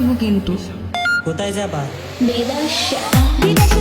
যাব কিন্তু। কোথায় যাবা? বিদেশ বিদেশে